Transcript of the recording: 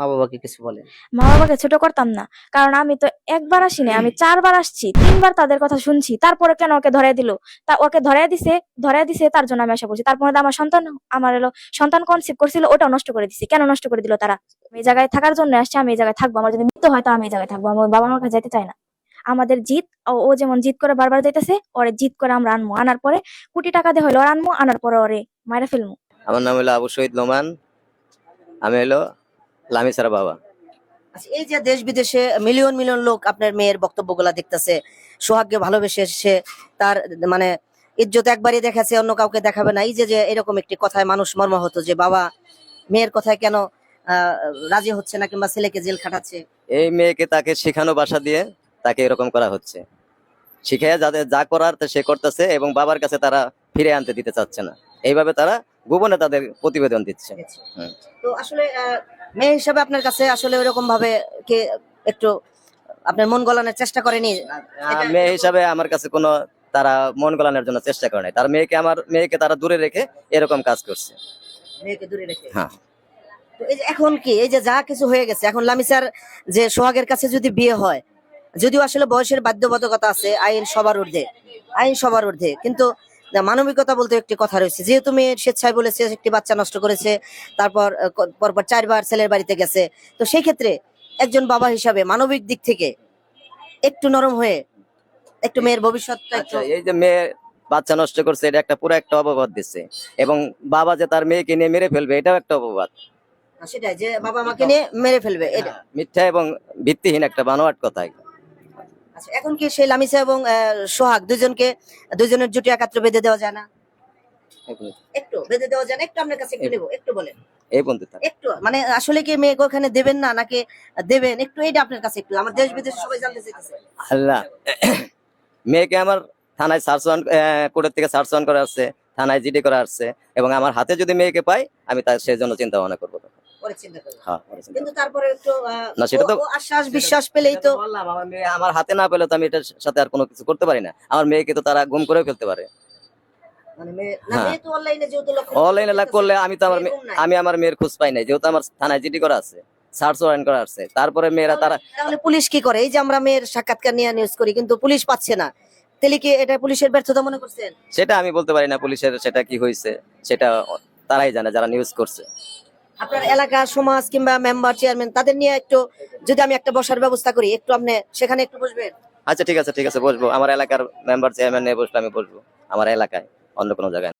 মা বাবাকে কিছু বলেন। মা বাবাকে ছোট করতাম না কারণ আমি তো একবার আসিনি আমি চারবার আসছি তিনবার তাদের কথা শুনছি তারপরে কেন ওকে ধরে দিল? তা ওকে ধরে দিছে ধরে দিছে তার জন্য আমি আশা করছি তারপরে আমার সন্তান আমার এলো সন্তান কনসিভ করছিল ওটাও নষ্ট করে দিছে। কেন নষ্ট করে দিল তারা? আমি এই জায়গায় থাকার জন্য আসছি আমি এই জায়গায় থাকব আমার যদি মৃত্যু হয় তো আমি এই জায়গায় থাকব আমার বাবা মার কাছে যেতে চাই না। আমাদের জিত ও- যেমন জিত করে বারবার যাইতেছে ওরে জিত করে আমরা আনব আনার পরে কোটি টাকা দিয়ে হলো আনব আনার পরে ওরে মায়েরা ফেলব আমার নাম হলো আবু শহীদ লোমান আমি হলো লামিসার বাবা। আচ্ছা এই যে দেশ বিদেশে মিলিয়ন মিলিয়ন লোক আপনার মেয়ের বক্তব্যগুলা দেখতেছে সোহাগকে ভালোবেসে সে তার মানে ইজ্জত একবারই দেখাচ্ছে অন্য কাউকে দেখাবে না। এই যে যে এরকম একটি কথায় মানুষ মর্মাহত যে বাবা মেয়ের কথায় কেন রাজি হচ্ছে না কিংবা ছেলেকে জেল খাটাচ্ছে? এই মেয়েকে তাকে শেখানো বাসা দিয়ে তাকে এরকম করা হচ্ছে। শিখাইয়া যাদের যা করার তা সে করতেছে এবং বাবার কাছে তারা ফিরে আনতে দিতে চাচ্ছে না। এইভাবে তারা গোপনে তাদের প্রতিবেদন দিচ্ছে। তো আসলে মেয়ে হিসাবে আপনার কাছে আসলে ওরকম ভাবে কে একটু আপনার মন গলানোর চেষ্টা করেনি? মেয়ে হিসাবে আমার কাছে কোনো তারা মন গলানোর জন্য চেষ্টা করে নাই। তার মেয়েকে আমার মেয়েকে তারা দূরে রেখে এরকম কাজ করছে। মেয়েকে দূরে রেখে? হ্যাঁ। এখন কি এই যে যা কিছু হয়ে গেছে এখন লামিসার যে সোহাগের কাছে যদি বিয়ে হয় যদিও আসলে বয়সের বাধ্যবাধকতা আছে আইন সবার ঊর্ধ্বে আইন সবার ঊর্ধ্বে কিন্তু মানবিকতা বলতে একটি কথা রয়েছে। যেহেতু মেয়ে স্বেচ্ছায় বলেছে একটি বাচ্চা নষ্ট করেছে তারপর পরপর চারবার ছেলের বাড়িতে গেছে। তো সেই ক্ষেত্রে একজন বাবা হিসাবে মানবিক দিক থেকে একটু নরম হয়ে একটু মেয়ের ভবিষ্যৎটা আচ্ছা এই যে মেয়ে বাচ্চা নষ্ট করছে এটা একটা পুরো একটা অপবাদ দিচ্ছে। এবং বাবা যে তার মেয়েকে নিয়ে মেরে ফেলবে এটাও একটা অপবাদ। সেটাই যে বাবা মাকে নিয়ে মেরে ফেলবে এটা মিথ্যা এবং ভিত্তিহীন একটা বানোয়াট কথা আচ্ছা এখন কি সেই লামিসা এবং সোহাগ দুজনকে দুজনের জুটি একাত্র বেঁধে দেওয়া যায় না? একটু বেঁধে দেওয়া যায় না? একটু আপনার কাছে একটু নেব একটু বলেন। এই বন্ধু একটু মানে আসলে কি মেয়েকে ওখানে দেবেন না নাকি দেবেন? একটু এইটা আপনার কাছে একটু আমার দেশ বিদেশে সবাই জানতে চাইতেছে। আল্লাহ মেয়েকে আমার থানায় সার্চ ওয়ান কোর্টের থেকে সার্চ ওয়ান করা আসছে থানায় জিডি করা আসছে এবং আমার হাতে যদি মেয়েকে পাই আমি তার সেই জন্য চিন্তা ভাবনা করব। পরে চিন্তা করবেন হ্যাঁ কিন্তু তারপরে একটু না, সেটা তো- ও- ও আশ্বাস বিশ্বাস পেলেই তো বললাম আমার মেয়ে আমার হাতে না পেলে তো আমি এটার সাথে আর কোনো কিছু করতে পারি না। আমার মেয়েকে তো তারা গুম করে ফেলতে পারে। হ্যাঁ। অনলাইনে লাগ করলে আমি তো আমার। আমি আমার মেয়ের খোঁজ পাই নাই যেহেতু আমার থানায় জিডি করা আছে সার্চ ওয়ারেন্ট করা আছে। তারপরে মেয়েরা তারা তাহলে পুলিশ কি করে? এই যে আমরা মেয়ের সাক্ষাৎকার নিয়ে নিউজ করি কিন্তু পুলিশ পাচ্ছে না। তাহলে কি এটা পুলিশের ব্যর্থতা মনে করছেন? সেটা আমি বলতে পারি না পুলিশের সেটা কি হয়েছে সেটা তারাই জানে যারা নিউজ করছে। আপনার এলাকা, সমাজ কিংবা মেম্বার চেয়ারম্যান তাদের নিয়ে একটু যদি আমি একটা বসার ব্যবস্থা করি, একটু আপনি সেখানে একটু বসবেন? আচ্ছা ঠিক আছে ঠিক আছে, বসবো। আমার এলাকার মেম্বার চেয়ারম্যান নিয়ে বসলে আমি বসবো। আমার এলাকায়, অন্য কোনো জায়গায়।